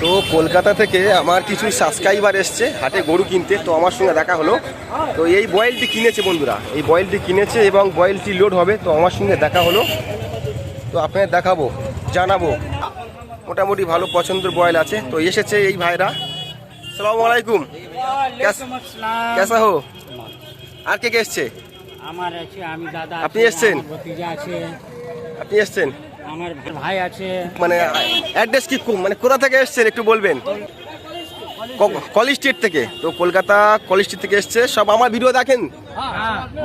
তো কলকাতা থেকে আমার কিছু সাবস্ক্রাইবার এসছে হাটে গরু কিনতে তো আমার সঙ্গে দেখা হলো। তো এই বয়েলটি কিনেছে বন্ধুরা এই বয়েলটি কিনেছে এবং বয়েলটি লোড হবে তো আমার সঙ্গে দেখা হলো। তো আপনাদের দেখাবো জানাব। মোটামুটি ভালো পছন্দের বয়েল আছে তো এসেছে এই ভাইরা। সালামু আলাইকুম। কেসা হো? আর কে কে এসছে? আপনি এসছেন? আপনি এসছেন? আমার ভাই আছে। মানে অ্যাড্রেস কি কো- মানে কোথা থেকে এসছেন একটু বলবেন? কলেজ স্ট্রিট থেকে? তো কলকাতা কলেজ স্ট্রিট থেকে এসছে সব আমার ভিডিও দেখেন?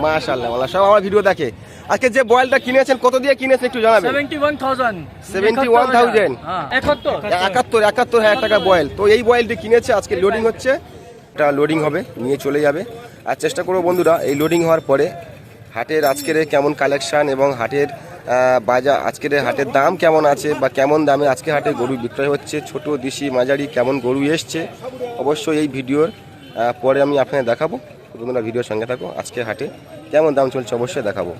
মাশাল্লাহ মাল্লাহ সব আমার ভিডিও দেখে। আজকে যে বয়েলটা কিনেছেন কত দিয়ে কিনেছেন একটু জানাবেন? 71,000 71,000 হ্যাঁ 71 একাত্তর একাত্তর হাজার টাকা বয়েল। তো এই বয়েলটি কিনেছে আজকে লোডিং হচ্ছে। এটা লোডিং হবে নিয়ে চলে যাবে। আর চেষ্টা করব বন্ধুরা এই লোডিং হওয়ার পরে হাটের আজকের কেমন কালেকশন এবং হাটের বাজার আজকের হাটের দাম কেমন আছে বা কেমন দামে আজকে হাটে গরু বিক্রয় হচ্ছে? ছোট, দেশি, মাঝারি কেমন গরু এসছে? অবশ্যই এই ভিডিওর পরে আমি আপনাদের দেখাবো। তোমরা ভিডিওর সঙ্গে থাকো। আজকে হাটে কেমন দাম চলছে অবশ্যই দেখাবো।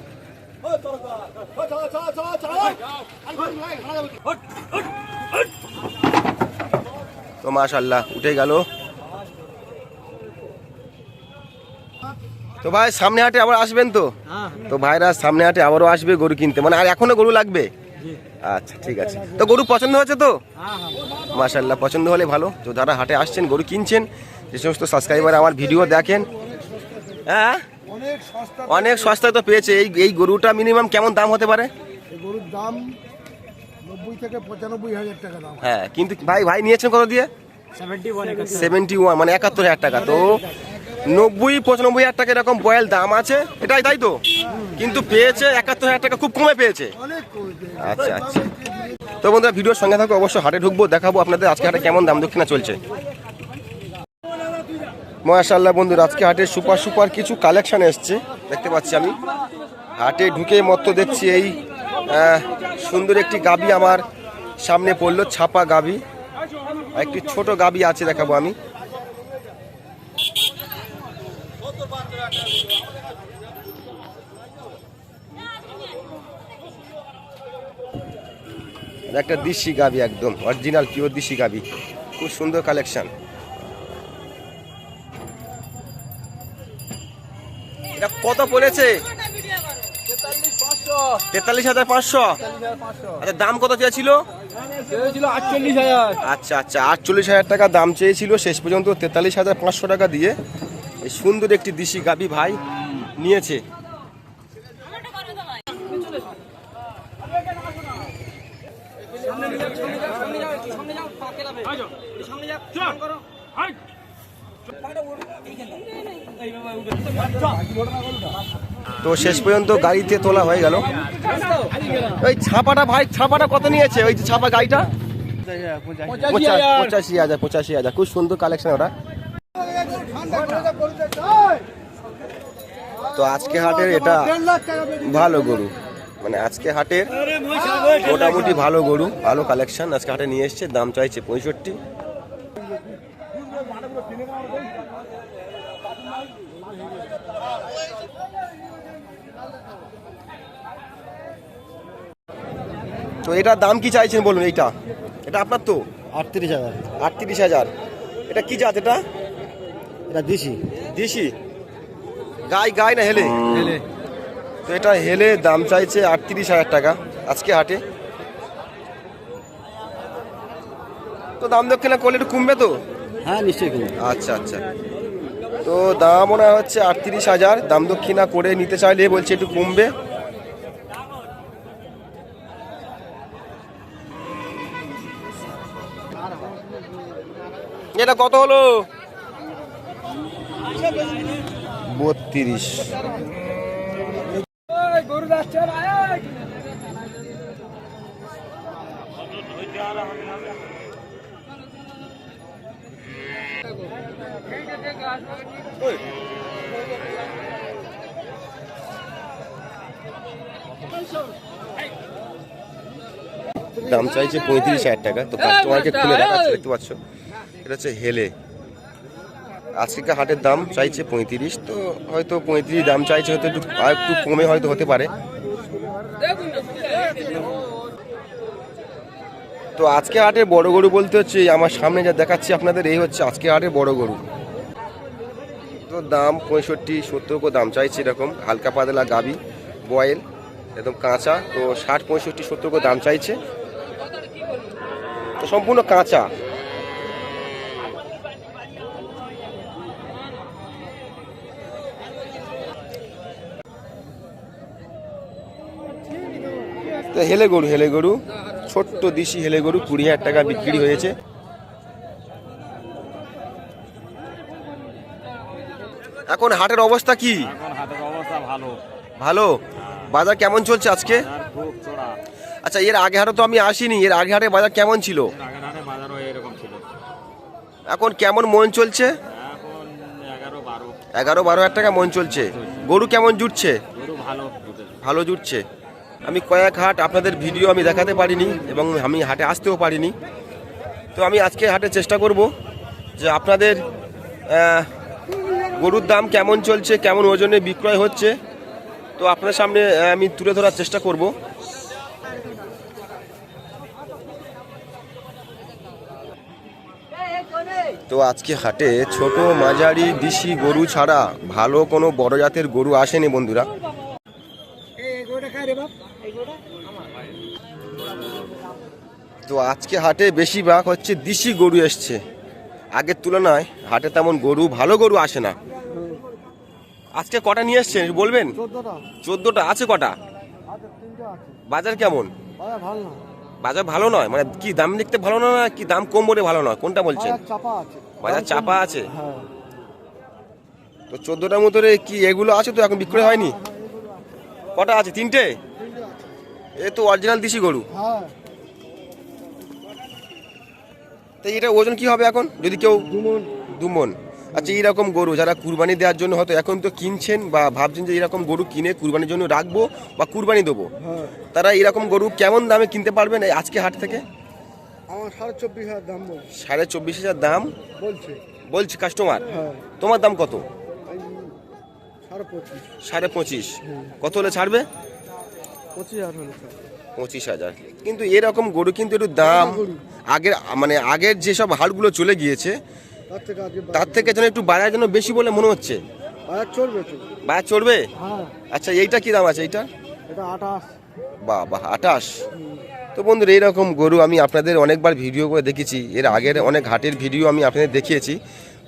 তো মাশাল্লাহ উঠে গেল। তো ভাই সামনে হাটে আবার আসবেন তো? তো ভাইরা সামনে হাটে আবারও আসবে গরু কিনতে। মানে আর এখনও গরু লাগবে? আচ্ছা ঠিক আছে। তো গরু পছন্দ হয়েছে তো? মাশাল্লাহ পছন্দ হলে ভালো। তো যারা হাটে আসছেন গরু কিনছেন যে সমস্ত সাবস্ক্রাইবার আমার ভিডিও দেখেন হ্যাঁ? অনেক সস্তায় তো পেয়েছে। এই এই গরুটা মিনিমাম কেমন দাম হতে পারে? গরুর দাম নব্বই থেকে পঁচানব্বই হাজার টাকা দাম। হ্যাঁ কিন্তু ভাই ভাই নিয়েছেন কত দিয়ে? সেভেন্টি ওয়ান মানে একাত্তর হাজার টাকা। তো নব্বই, পঁচানব্বই হাজার টাকা এরকম বয়েল দাম আছে। এটাই তাই তো? কিন্তু পেয়েছে একাত্তর হাজার টাকা, খুব কমে পেয়েছে। আচ্ছা আচ্ছা। তো বন্ধুরা, ভিডিওর সঙ্গে থাকো, অবশ্যই হাটে ঢুকবো, দেখাবো আপনাদের আজকে হাটে কেমন দাম দক্ষিণা চলছে। মাশাল্লাহ বন্ধুরা, আজকে হাটে সুপার সুপার কিছু কালেকশন এসছে, দেখতে পাচ্ছি আমি। হাটে ঢুকে মতো দেখছি এই সুন্দর একটি গাবি আমার সামনে পড়ল, ছাপা গাবি। একটি ছোট গাবি আছে, দেখাবো আমি। একটা দিশি গাবি একদম অরিজিনাল পিওর দিশি গাবি। খুব সুন্দর কালেকশন এটা কত পড়েছে? তেতাল্লিশ হাজার পাঁচশো। আচ্ছা দাম কত চেয়েছিল? আচ্ছা আচ্ছা আটচল্লিশ হাজার টাকা দাম চেয়েছিল, শেষ পর্যন্ত তেতাল্লিশ হাজার পাঁচশো টাকা দিয়ে এই সুন্দর একটি দিশি গাবি ভাই নিয়েছে। তো শেষ পর্যন্ত গাড়িতে তোলা হয়ে গেল। ওই ছাপাটা ভাই, ছাপাটা কত নিয়েছে? ওই ছাপা গাড়িটা? পঁচা- পঁচাশি হাজার পঁচাশি হাজার। খুব সুন্দর কালেকশন ওটা। তো আজকে হাটের এটা ভালো গরু। মানে আজকে হাটের মোটামুটি ভালো গরু, ভালো কালেকশন আজকে হাটে নিয়ে এসছে, দাম চাইছে পঁয়ষট্টি। তো এটার দাম কি চাইছেন বলুন এইটা? এটা আপনার তো? আটত্রিশ হাজার। আটত্রিশ হাজার। এটা কি জাত এটা? এটা দিছি দিশি? গাই গাই না হেলে? হেলে। তো এটা হেলে দাম চাইছে আটত্রিশ হাজার টাকা আজকে হাটে। তো দাম দক্ষিণা করলে একটু কমবে তো? হ্যাঁ নিশ্চয়ই আচ্ছা আচ্ছা। তো দাম মনে হচ্ছে আটত্রিশ হাজার। দাম দক্ষিণা করে নিতে চাইলে বলছে একটু কমবে। এটা কত হলো? বত্রিশ। গরু দাম চাইছে পঁয়ত্রিশ হাজার টাকা। তো কাস্টমারকে খুলে দেখাচ্ছে দেখতে পাচ্ছ? এটা হচ্ছে হেলে আজকে হাটের দাম চাইছে পঁয়ত্রিশ তো হয়তো পঁয়ত্রিশ দাম চাইছে হয়তো একটু আর একটু কমে হয়তো হতে পারে। তো আজকে হাটে বড় গরু বলতে হচ্ছে আমার সামনে যা দেখাচ্ছি আপনাদের এই হচ্ছে আজকে হাটে বড় গরু। তো দাম পঁয়ষট্টি, সত্তর করে দাম চাইছে এরকম। হালকা পাতলা গাবি, বয়েল, একদম কাঁচা। তো ষাট, পঁয়ষট্টি, সত্তর করে দাম চাইছে। তো সম্পূর্ণ কাঁচা। তো হেলে গরু হেলে গরু। ছোট্ট দিশি হেলে গরু কুড়ি হাজার টাকা বিক্রি হয়েছে। এখন হাটের অবস্থা কি? এখন হাতের অবস্থা ভালো। ভালো? বাজার কেমন চলছে আজকে? আচ্ছা এর আগে হাটে তো আমি আসিনি এর আগে হাটে বাজার কেমন ছিল? এখন কেমন মন চলছে? এগারো বারো। হাজার টাকা মন চলছে। গরু কেমন জুটছে? ভালো জুটছে। আমি কয়েক হাট আপনাদের ভিডিও আমি দেখাতে পারিনি এবং আমি হাটে আসতেও পারিনি। তো আমি আজকে হাটে চেষ্টা করব যে আপনাদের গরুর দাম কেমন চলছে, কেমন ওজনে বিক্রয় হচ্ছে, তো আপনার সামনে আমি তুলে ধরার চেষ্টা করব। তো আজকে হাটে ছোট মাঝারি দিশি গরু ছাড়া ভালো কোনো বড় জাতের গরু আসেনি বন্ধুরা। তো আজকে হাটে বেশিরভাগ হচ্ছে দিশি গরু এসছে। আগের তুলনায় হাটে তেমন গরু ভালো গরু আসে না। আজকে কটা নিয়ে এসছেন বলবেন? চোদ্দটা। আছে কটা? আচ্ছা বাজার কেমন? বাজার ভালো নয়? মানে কি দাম দেখতে ভালো না কি দাম কম বলে ভালো নয়? কোনটা বলছেন? বাজার চাপা আছে। হ্যাঁ। তো চোদ্দোটার মতো কি এগুলো আছে তো এখন বিক্রি হয়নি? কটা আছে? তিনটে? এ তো অরিজিনাল দিশি গরু। হ্যাঁ। তো এটা ওজন কি হবে এখন? যদি কেউ দুমন। আচ্ছা এইরকম গরু যারা কুরবানি দেওয়ার জন্য হয়তো এখন তো কিনছেন বা ভাবছেন যে এরকম গরু কিনে কুরবানির জন্য রাখব বা কুরবানি দেবো। হ্যাঁ। তারা এরকম গরু কেমন দামে কিনতে পারবেন আজকে হাট থেকে? আমার সাড়ে চব্বিশ হাজার দাম সাড়ে চব্বিশ হাজার দাম? বলছে। বলছি কাস্টমার হ্যাঁ। তোমার দাম কত? সাড়ে পঁচিশ। কত হলে ছাড়বে? পঁচিশ হাজার পঁচিশ হাজার। কিন্তু এরকম গরু কিন্তু একটু দাম আগের মানে আগের যেসব হাটগুলো চলে গিয়েছে তার থেকে যেন একটু বাজার যেন বেশি বলে মনে হচ্ছে? বাজার চড়বে হ্যাঁ। আচ্ছা এইটা কি দাম আছে এইটা? বাহ বাহ আটাশ তো বন্ধুরা এইরকম গরু আমি আপনাদের অনেকবার ভিডিও করে দেখেছি। এর আগের অনেক ঘাটের ভিডিও আমি আপনাদের দেখিয়েছি।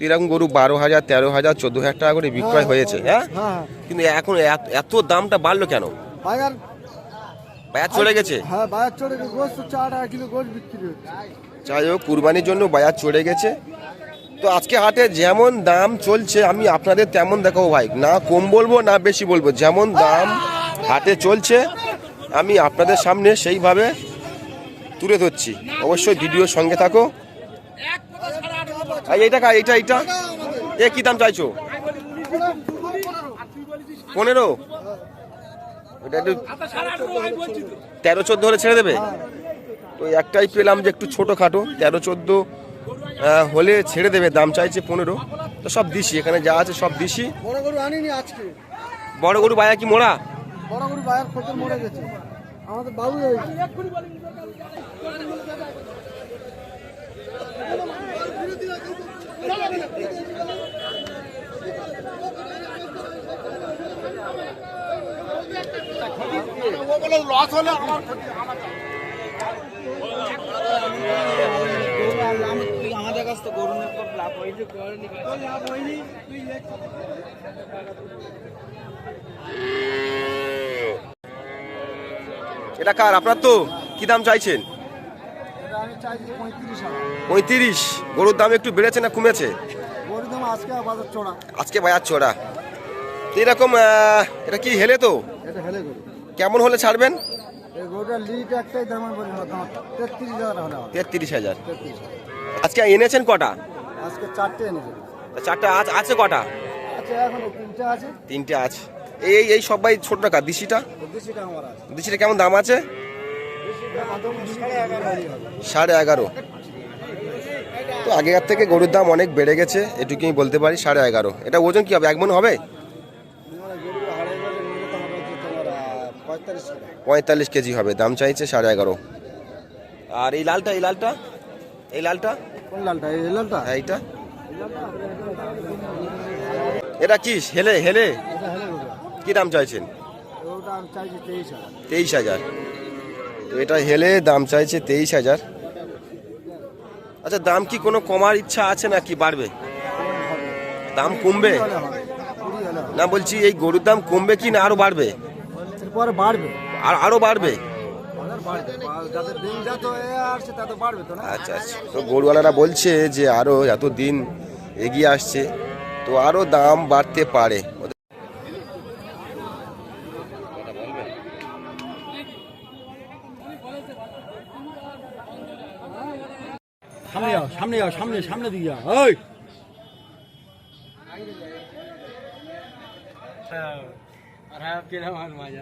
এরকম গরু বারো হাজার তেরো হাজার চোদ্দ হাজার টাকা করে বিক্রয় হয়েছে হ্যাঁ? হ্যাঁ। কিন্তু এখন এত- দামটা বাড়লো কেন? বাজার বাজার চলে গেছে? হ্যাঁ বাজার চলে গেছে। চার টাকা কিলো গোস বিক্রি হচ্ছে। যাই হোক কুরবানির জন্য বাজার চড়ে গেছে। তো আজকে হাটে যেমন দাম চলছে, আমি আপনাদের তেমন দেখাবো ভাই। না কম বলব, না বেশি বলব। যেমন দাম হাটে চলছে, আমি আপনাদের সামনে সেইভাবে তুলে ধরছি। অবশ্যই ভিডিওর সঙ্গে থাকো। এইটা এইটা এইটা? এ, কি দাম চাইছো? পনেরো? এটা একটু তেরো, চোদ্দ হলে ছেড়ে দেবে? তো একটাই পেলাম যে একটু ছোটো খাটো তেরো, চোদ্দ হলে ছেড়ে দেবে দাম চাইছে পনেরো। তো সব দিছি এখানে যা আছে সব দিছি বড় গরু আনিনি আজকে। বড় গরু বায়া কি মোড়া? বড় গরু বাজার খোঁজে মরে গেছে। আমাদের বাবু আমাদের কাছে তো গরু নেই লাভ হয়েছে লাভ হয়নি এটা কার? আপনার তো? কি দাম চাইছেন? এটা আমি চাইছি পঁয়ত্রিশ গরুর দাম একটু বেড়েছে না কমেছে? আজকে বাজার চড়া। আজকে বাজার চড়া। তো এরকম এটা কি হেলে তো? এটা হেলে গরু। কেমন হলে ছাড়বেন? এই গরুটার লিট একটাই দাম বলি তেত্রিশ হাজার। আজকে এনেছেন কটা? আজকে চারটে এনেছে। চারটা আজ আছে কটা? এখন তিনটে আছে। এই এই সবাই ছোট টাকা দিশিটা? দেশিটা আমার আছে। দিশিটা কেমন দাম আছে? সাড়ে এগারো তো আগেকার থেকে গরুর দাম অনেক বেড়ে গেছে এটুকু আমি বলতে পারি সাড়ে এগারো। এটা ওজন কি হবে? এক মন হবে? পঁয়তাল্লিশ কেজি হবে দাম চাইছে সাড়ে এগারো। আর এই লালটা এই লালটা? এই লালটা? কোন লালটা? এই লালটা? হ্যাঁ এইটা। এটা কি? হেলে হেলে? কি দাম চাইছেন? তেইশ হাজার। তো এটা হেলে দাম চাইছে তেইশ হাজার। আচ্ছা দাম কি কোনো কমার ইচ্ছা আছে না কি বাড়বে? দাম কমবে? না বলছি এই গরুর দাম কমবে কি না আরও বাড়বে? বাড়বে। আর আরও বাড়বে? আচ্ছা আচ্ছা। তো গরুওয়ালারা বলছে যে আরও এত দিন এগিয়ে আসছে তো আরও দাম বাড়তে পারে। সামনে যাও সামনে যাও সামনে সামনে দিকে যাও ওই আর কিরম মাঝে